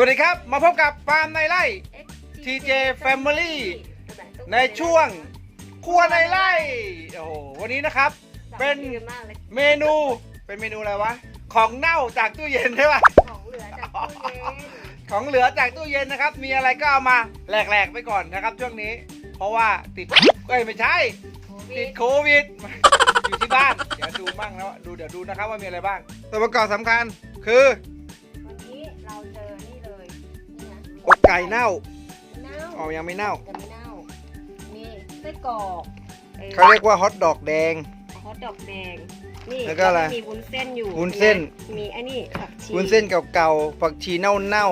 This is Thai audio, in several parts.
วัสดีครับ มาพบกับฟาร์มในไร่ TJ Family ในช่วงครัวในไร่โอ้โหวันนี้นะครับ เป็นมากเลยเมนูเป็นเมนูอะไรวะ ของเน่าจากตู้เย็นใช่ปะของเหลือจากตู้เย็นของเหลือจากตู้เย็นนะครับ มีอะไรก็เอามาแหลกๆไปก่อนนะครับ ช่วงนี้ เพราะว่าติดเอ้ยไม่ใช่ ติดโควิดอยู่ที่บ้าน เดี๋ยวดูบ้างแล้วดูเดี๋ยวดูนะครับว่ามีอะไรบ้าง ตัวประกอบสำคัญคือ ไก่เน่าเน่าอ๋อยังไม่เน่าจะไม่เน่ามีไส้กรอกอ่อเขาเรียกว่าฮอทดอกแดง ฮอทดอกแดง นี่แล้วก็อะไรมีวุ้นเส้นอยู่วุ้นเส้น มีไอ้นี่ผักชีวุ้นเส้นเก่าๆผักชีเน่ามะนา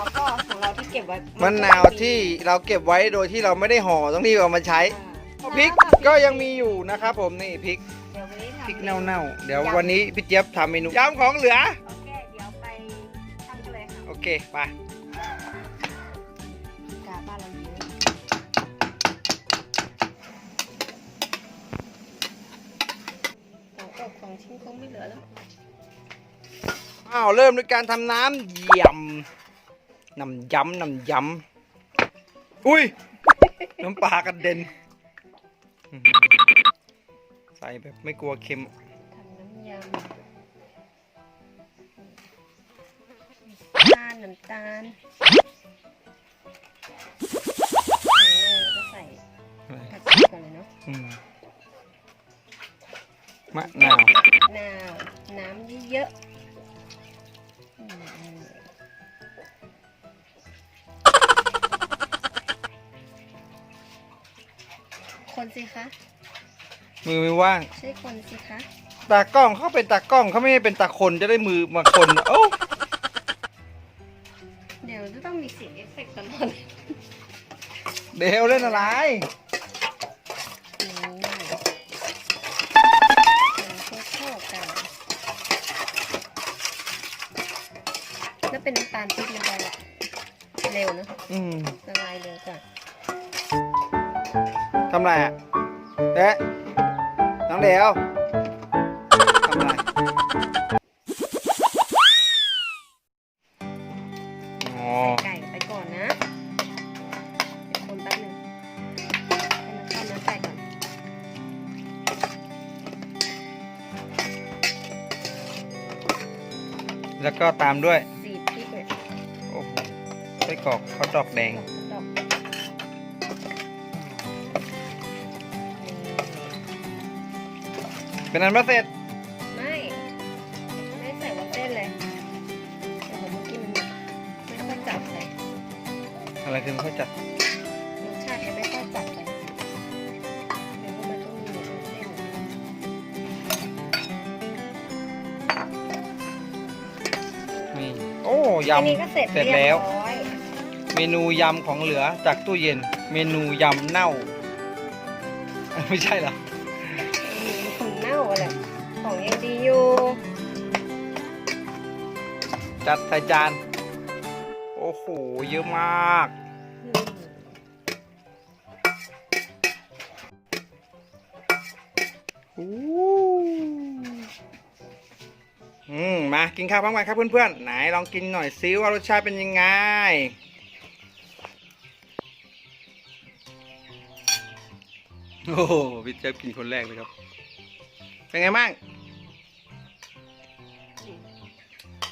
วก็ของเราที่เก็บไว้ๆมะนาวที่เราเก็บไว้โดยที่เราไม่ได้ห่อต้องรีบเอามาใช้อ่าพริกก็ยังมีอยู่นะครับผมนี่พริกเดี๋ยววันนี้ทำพริกเน่าๆเดี๋ยววันนี้พี่เจี๊ยบทำเมนูยำของเหลือ โอเคเดี๋ยวไปทำกันเลยค่ะโอเคไป กของชิ้นคงไม่เหลือแล้วอ้าวเริ่มด้วยการทำน้ำยำน้ำยำน้ำยำอุ้ย น้ำปลากระเด็นอื้อหือใส่แบบไม่กลัวเค็ม ทำน้ำยำน้ำตาลน้ำตาลเออก็ใส่ผักชีก่อนเลยเนาะอืมมะนาว นาว น้ำเยอะๆอืมคนสิคะ มือไม่ว่าง ใช่คนสิคะ ตากล้องเขาเป็นตากล้องเขาไม่ได้เป็นตาคนจะได้มือมาคนโอ้เดี๋ยวจะต้องมีเสียงเอฟเฟกต์ตลอด เดี๋ยวเล่นอะไร แล้วเป็นน้ำตาลที่ละลายเร็วเนอะอืมละลายเร็วกว่าทำไรอะเด๊ะน้องเดียวทำไรอ๋อใส่ไก่ไปก่อนนะเดี๋ยวคนแป๊บหนึงให้มันเข้าเนื้อไก่ก่อน แล้วก็ตามด้วย กรอกข้าวดอกแดงดอกนี่เป็นอันว่าเสร็จไม่ ไม่ใส่วุ้นเส้นเลยแต่ของเมื่อกี้มันไม่ค่อยจับเลยอะไรคือไม่ค่อยจัดรสชาติยังไม่ค่อยจัดเลยเดี๋ยวมันต้องมีวุ้นเส้นนี่โอ้อันนี้ยำก็เสร็จเสร็จแล้วรียบร้อย เมนูยำของเหลือจากตู้เย็น เมนูยำเน่า ไม่ใช่เหรอมีของเน่าอะไรของยังดีอยู่จัดใส่จาน โอ้โห เยอะมากอืมอู้อืม มากินข้าวพร้อมกันครับเพื่อนๆ ไหนลองกินหน่อยซิว่ารสชาติเป็นยังไง โอ้โหพี่เจ๊ยบกินคนแรกเลยครับ เป็นไงบ้าง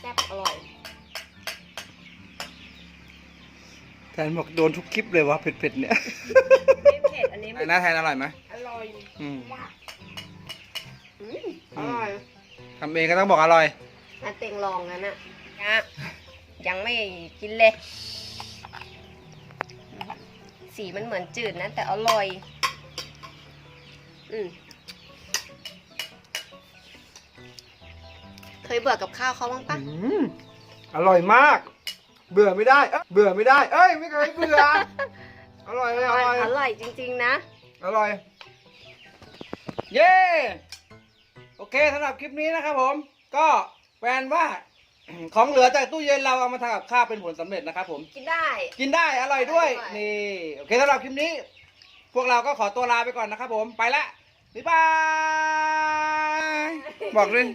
แซ่บอร่อย แทนบอกโดนทุกคลิปเลยวะเผ็ดๆเนี่ยไม่เผ็ดอันนี้ไอ้หน้าแทนอร่อยไหมอร่อยอืมมากอืมอร่อยทำเองก็ต้องบอกอร่อยอาเต็งลองนั้นอะนะยังไม่กินเลย สีมันเหมือนจืดนะ แต่อร่อยอืม เคยเบื่อกับข้าวเขาบ้างปะอืมอร่อยมาก เบื่อไม่ได้เอ้ยเบื่อไม่ได้ เอ้ย ไม่เคยเบื่อ อร่อยเลยอร่อยอร่อยจริง ๆ นะ อร่อย เย้โอเคสำหรับคลิปนี้นะครับผม ก็แฟนว่าของเหลือจากตู้เย็นเราเอามาทำกับข้าวเป็นผลสำเร็จนะครับผม กินได้ กินได้อร่อยด้วยอร่อยนี่ โอเคสำหรับคลิปนี้ พวกเราก็ขอตัวลาไปก่อนนะครับผม ไปละ บ๊ายบาย บอกเลย